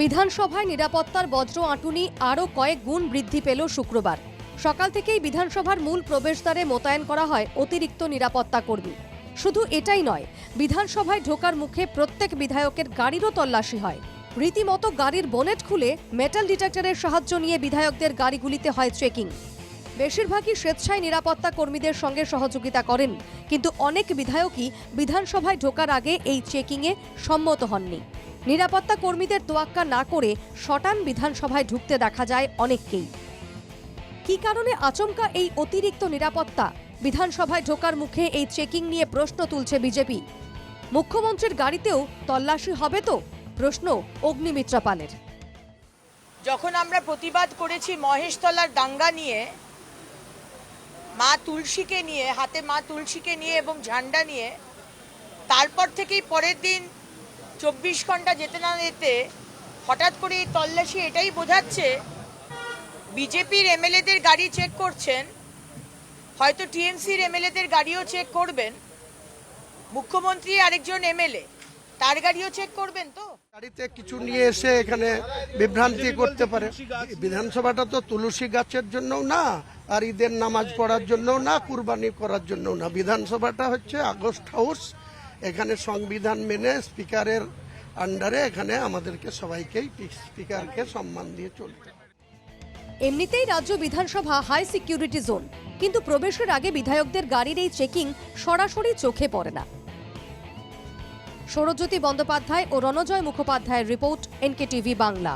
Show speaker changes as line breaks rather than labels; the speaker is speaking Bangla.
বিধানসভায় নিরাপত্তার বজ্র আঁটুনি আরও কয়েক গুণ বৃদ্ধি পেল শুক্রবার। সকাল থেকেই বিধানসভার মূল প্রবেশদ্বারে মোতায়েন করা হয় অতিরিক্ত নিরাপত্তা কর্মী। শুধু এটাই নয়, বিধানসভায় ঢোকার মুখে প্রত্যেক বিধায়কের গাড়িরও তল্লাশি হয়। রীতিমতো গাড়ির বনেট খুলে মেটাল ডিটেক্টরের সাহায্য নিয়ে বিধায়কদের গাড়িগুলিতে হয় চেকিং। বেশিরভাগই স্বেচ্ছায় নিরাপত্তা কর্মীদের সঙ্গে সহযোগিতা করেন, কিন্তু অনেক বিধায়কই বিধানসভায় ঢোকার আগে এই চেকিংয়ে সম্মত হননি। নিরাপত্তা কর্মীদের তোয়াক্কা না করে শটান বিধানসভায় ঢুকতে দেখা যায় অনেককেই। কি কারণে আচমকা এই অতিরিক্ত নিরাপত্তা? বিধানসভায় ঢোকার মুখে এই চেকিং নিয়ে প্রশ্ন তুলছে বিজেপি। মুখ্যমন্ত্রীর গাড়িতেও তল্লাশি হবে তো? প্রশ্ন অগ্নিমিত্রা পালের।
যখন আমরা প্রতিবাদ করেছি মহেশতলার দাঙ্গা নিয়ে, মা তুলসীকে নিয়ে, হাতে মা তুলসীকে নিয়ে এবং ঝান্ডা নিয়ে, তারপর থেকেই পরের দিন চব্বিশ ঘণ্টা যেতে না যেতে হঠাৎ করে এই তল্লাশি এটাই বোঝাচ্ছে, বিজেপির এমএলএদের গাড়ি চেক করছেন, হয়তো টিএমসির এমএলএদের গাড়িও চেক করবেন, মুখ্যমন্ত্রী আরেকজন এমএলএ, তার গাড়িও চেক করবেন তো?
গাড়িতে কিছু নিয়ে এসে এখানে বিভ্রান্তি করতে পারে। বিধানসভাটা তো তুলসী গাছের জন্যও না, আর ঈদের নামাজ পড়ার জন্যও না, কুরবানি করার জন্যও না। বিধানসভাটা হচ্ছে আগস্ট হাউস এখানে সংবিধান মেনে স্পিকারের আন্ডারে এখানে আমাদেরকে সবাইকেই স্পিকারকে সম্মান দিয়ে চলতে
এমনিতেই রাজ্য বিধানসভা হাই সিকিউরিটি জোন কিন্তু প্রবেশের আগে বিধায়কদের গাড়ির এই চেকিং সরাসরি চোখে পড়ে না। সৌরজ্যোতি বন্দ্যোপাধ্যায় ও রণজয় মুখোপাধ্যায়ের রিপোর্ট এনকে টিভি বাংলা।